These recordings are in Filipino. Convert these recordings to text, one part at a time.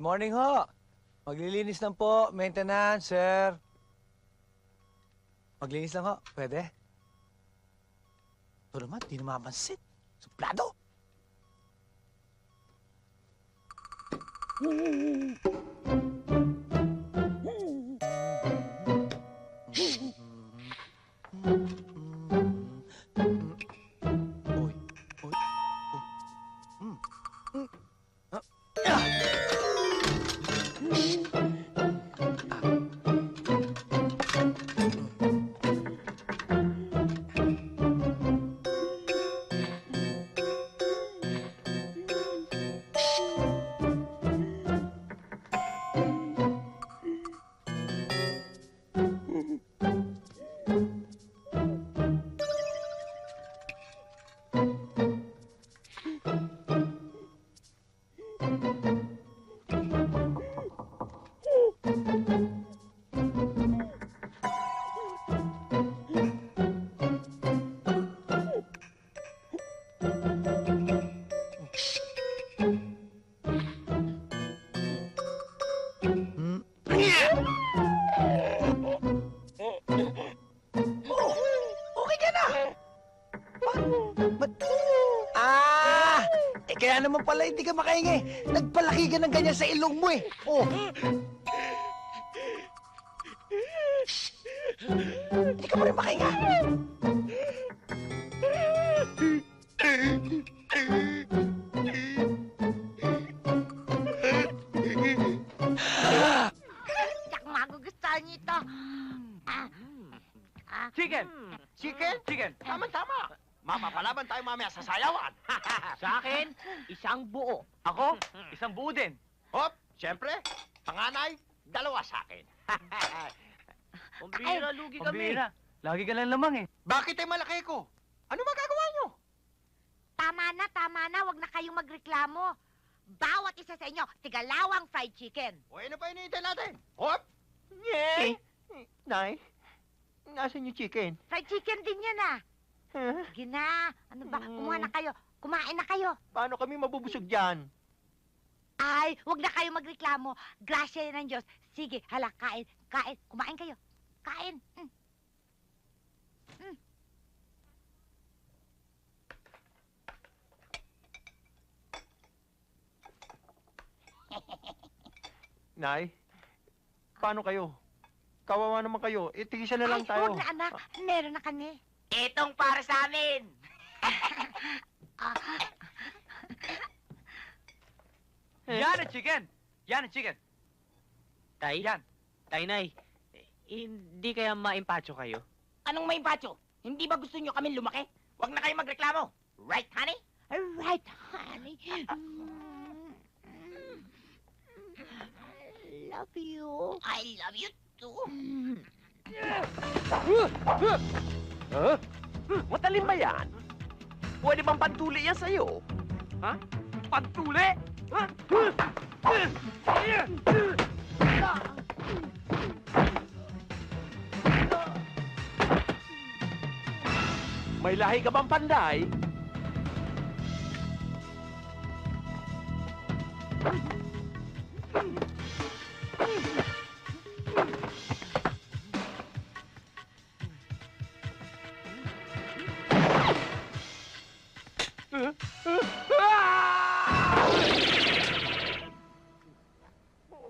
Morning ho. Maglilinis lang po. Maintenance, sir. Maglinis lang ho. Pwede? Ito naman, di na mapansin. Suplado. Oy, oy, oh. Mm, mm. Ah, ah. Kaya naman pala hindi ka makahingi. Nagpalaki ka ng ganyan sa ilong mo eh. Oh. Hindi ka pa rin makahinga. Magugustuhan niyo ito. Ah. Ah. Chicken! Hmm. Chicken? Chicken! Tama-tama! Mapapalaban tayo mamaya sa sayawan! Sa akin, isang buo. Ako, isang buo din. Hop, siyempre, panganay, dalawa sa akin. Pambira, lugi kami. Pambira. Lagi ka lang lamang eh. Bakit ay malaki ko? Ano magagawa nyo? Tama na, tama na. Huwag na kayong magreklamo. Bawat isa sa inyo, tigalawang fried chicken. O ano pa hinihintay natin? Hop! Yeah! Nay, nasan yung chicken? Fried chicken din yan ah. Huh? Sige na. Ano ba? Mm. Kumuha na kayo. Kumain na kayo. Paano kami mabubusog dyan? Ay, huwag na kayo magreklamo. Grasya yan ng Diyos. Sige, hala, kain. Kain. Kumain kayo. Kain. Mm. Nay, paano kayo? Kawawa naman kayo. Itigisa na lang Ay, tayo. huwag na anak. Meron na kami. Itong para sa amin. Yan ang chicken. Yan ang chicken. Tay? Yan. Tay, nay. eh, Hindi kaya maimpacho kayo? Anong may bacho? Hindi ba gusto nyo kami lumaki? Huwag na kayo magreklamo. Right, honey? right, honey. I love you. I love you too. Huh? Matalim ba yan? Pwede bang pantuli yan sa'yo? Ha? Pantuli? Ha? May lahi ka bang panday?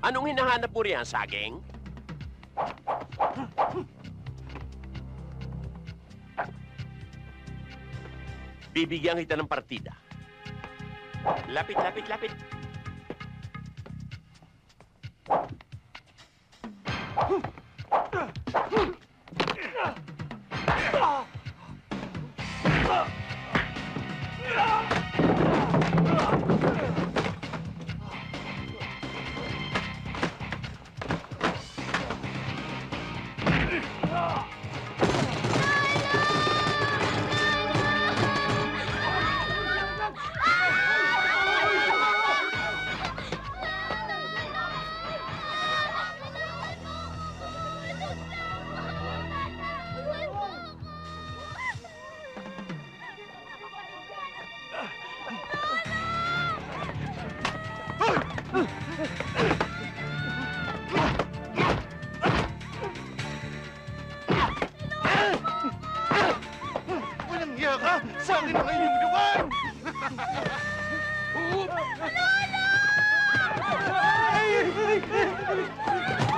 Anong hinahanap mo riyan, saging? Bibigyan kita ng partida. Lapit, lapit, lapit. Ha? Sa akin ang inyong dugan! Lolo! Ay! Ay! Ay! Ay!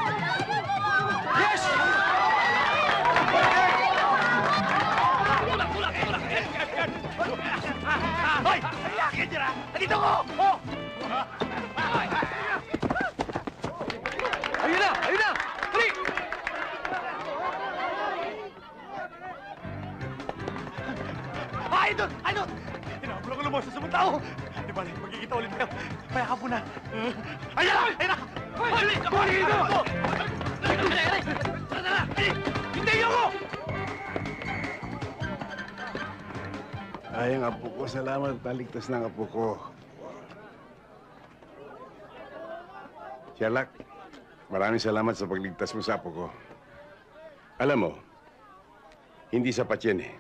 Na. Ayan na! Ayan na! Balik! Balik ito! Hindi ako! Ay, ang apo ko. Salamat. Naligtas ng apo ko. Sherlock, maraming salamat sa pagligtas mo sa apo ko. Alam mo, hindi sapat yan eh.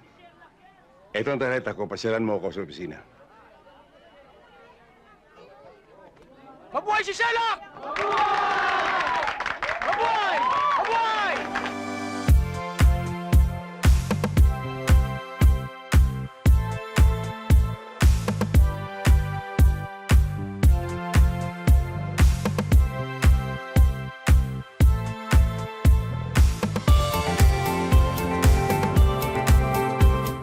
Ito ang tarjeta ko. Pasyalan mo ako sa opisina. 把布娃一起掀了。